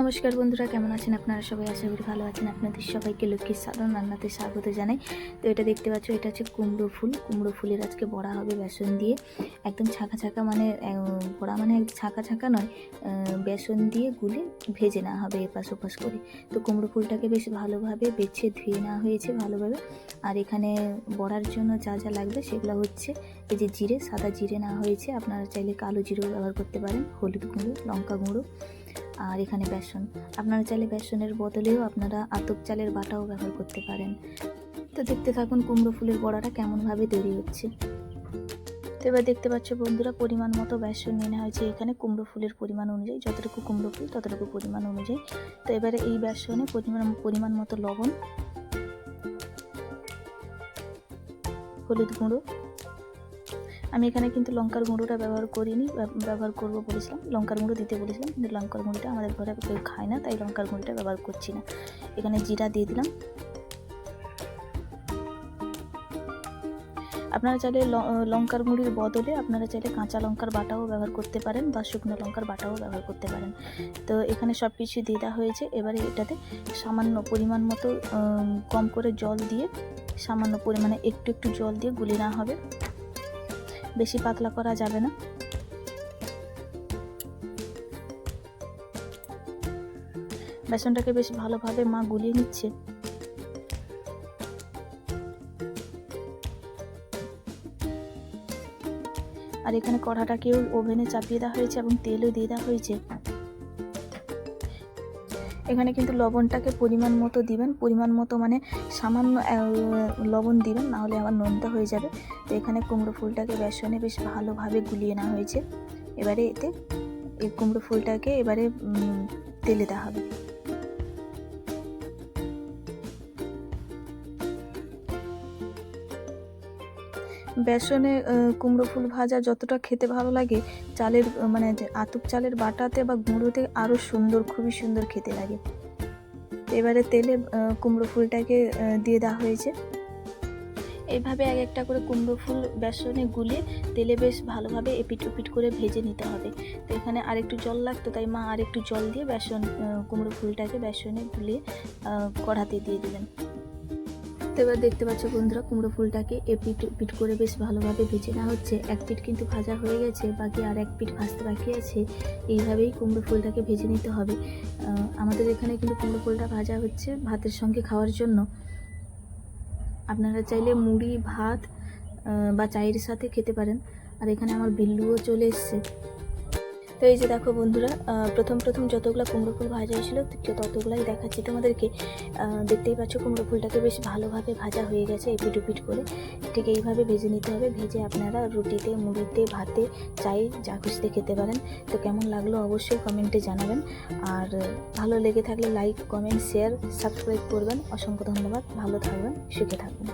নমস্কার বন্ধুরা, কেমন আছেন আপনারা সবাই? আশা করি ভালো আছেন। আপনাদের সবাইকে লক্ষ্মীর সাধারণ রান্নাতে স্বাগত জানাই। তো এটা দেখতে পাচ্ছ, এটা হচ্ছে কুমড়ো ফুল। কুমড়ো ফুলের আজকে বড়া হবে বেসন দিয়ে। একদম ছাঁকা ছাঁকা মানে বড়া মানে ছাকা ছাকা নয় বেসন দিয়ে গুলে ভেজে নেওয়া হবে এপাশ ওপাশ করে। তো কুমড়ো ফুলটাকে বেশ ভালোভাবে বেছে ধুয়ে নেওয়া হয়েছে ভালোভাবে। আর এখানে বড়ার জন্য যা যা লাগবে সেগুলো হচ্ছে, এই যে জিরে, সাদা জিরে নেওয়া হয়েছে। আপনারা চাইলে কালো জিরেও ব্যবহার করতে পারেন। হলুদ গুঁড়ো, লঙ্কা গুঁড়ো। আর এখানে বেসন। আপনারা চাইলে বেসনের বদলেও আপনারা আতপ চালের বাটাও ব্যবহার করতে পারেন। তো দেখতে থাকুন কুমড়ো ফুলের বড়াটা কেমনভাবে তৈরি হচ্ছে। তো এবার দেখতে পাচ্ছ বন্ধুরা, পরিমাণ মতো বেসন নেওয়া হয়েছে। এখানে কুমড়ো ফুলের পরিমাণ অনুযায়ী, যতটুকু কুমড়ো ফুল, ততটুকু পরিমাণ অনুযায়ী। তো এবারে এই বেসনে পরিমাণ পরিমাণ মতো লবণ, হলুদ গুঁড়ো আমি এখানে কিন্তু লঙ্কার গুঁড়োটা ব্যবহার করিনি, ব্যব- ব্যবহার করব বলেছিলাম। লঙ্কার গুঁড়ো দিতে বলেছিলাম, কিন্তু লঙ্কার গুঁড়োটা আমাদের ঘরে কেউ খায় না, তাই লঙ্কার গুঁড়োটা ব্যবহার করছি না। এখানে জিরা দিয়ে দিলাম। আপনারা চাইলে লঙ্কার গুঁড়ির বদলে আপনারা চাইলে কাঁচা লঙ্কার বাটাও ব্যবহার করতে পারেন বা শুকনো লঙ্কার বাটাও ব্যবহার করতে পারেন। তো এখানে সব কিছু দিয়ে দেওয়া হয়েছে। এবারে এটাতে সামান্য পরিমাণ মতো কম করে জল দিয়ে সামান্য পরিমাণে একটু একটু জল দিয়ে গুলি নেওয়া হবে। বেশি পাতলা করা যাবে না। বেসনটাকে বেশ ভালোভাবে মা গুলিয়ে নিচ্ছে। আর এখানে কড়াটাকেও ওভেনে চাপিয়ে দেওয়া হয়েছে এবং তেলও দিয়ে দেওয়া হয়েছে। এখানে কিন্তু লবণটাকে পরিমাণ মতো দিবেন। পরিমাণ মতো মানে সামান্য লবণ দিবেন, নাহলে আবার নোনতা হয়ে যাবে। তো এখানে কুমড়ো ফুলটাকে বেসনে বেশ ভালোভাবে গুলিয়ে নেওয়া হয়েছে। এবারে এতে এই কুমড়ো ফুলটাকে এবারে তেলে দেওয়া হবে। বেসনে কুমড়ো ফুল ভাজা যতটা খেতে ভালো লাগে চালের মানে যে আতপ চালের বাটাতে বা গুঁড়োতে আরও সুন্দর খুবই সুন্দর খেতে লাগে। এবারে তেলে কুমড়ো ফুলটাকে দিয়ে দেওয়া হয়েছে। এইভাবে এক একটা করে কুমড়ো ফুল বেসনে গুলে তেলে বেশ ভালোভাবে এপিট ওপিট করে ভেজে নিতে হবে। তো এখানে আরেকটু জল লাগতো তাই মা আরেকটু জল দিয়ে বেসন কুমড়ো ফুলটাকে বেসনে আহ, কড়াতে দিয়ে দিলেন। তো এবার দেখতে পাচ্ছ বন্ধুরা কুমড়ো ফুলটাকে এপিট পিট পিট করে বেশ ভালোভাবে ভেজে নেওয়া হচ্ছে। এক পিট কিন্তু ভাজা হয়ে গেছে, বাকি আর এক পিঠ ভাজতে বাকি আছে। এইভাবেই কুমড়ো ফুলটাকে ভেজে নিতে হবে। আমাদের এখানে কিন্তু কুমড়ো ফুলটা ভাজা হচ্ছে ভাতের সঙ্গে খাওয়ার জন্য। আপনারা চাইলে মুড়ি, ভাত বা চায়ের সাথে খেতে পারেন। আর এখানে আমার বিল্লুও চলে এসছে। তো এই যে দেখো বন্ধুরা প্রথম প্রথম যতগুলো কুমড়ো ফুল ভাজা হয়েছিল ততগুলাই দেখাচ্ছি তোমাদেরকে। দেখতেই পাচ্ছ কুমড়ো ফুলটাকে বেশ ভালোভাবে ভাজা হয়ে গেছে এপিট উপিট করে। ঠিক এইভাবে ভেজে নিতে হবে। ভেজে আপনারা রুটিতে, মুড়িতে, ভাতে চাই যা খুশিতে খেতে পারেন। তো কেমন লাগল অবশ্যই কমেন্টে জানাবেন। আর ভালো লেগে থাকলে লাইক, কমেন্ট, শেয়ার, সাবস্ক্রাইব করবেন। অসংখ্য ধন্যবাদ। ভালো থাকবেন, সুখে থাকবেন।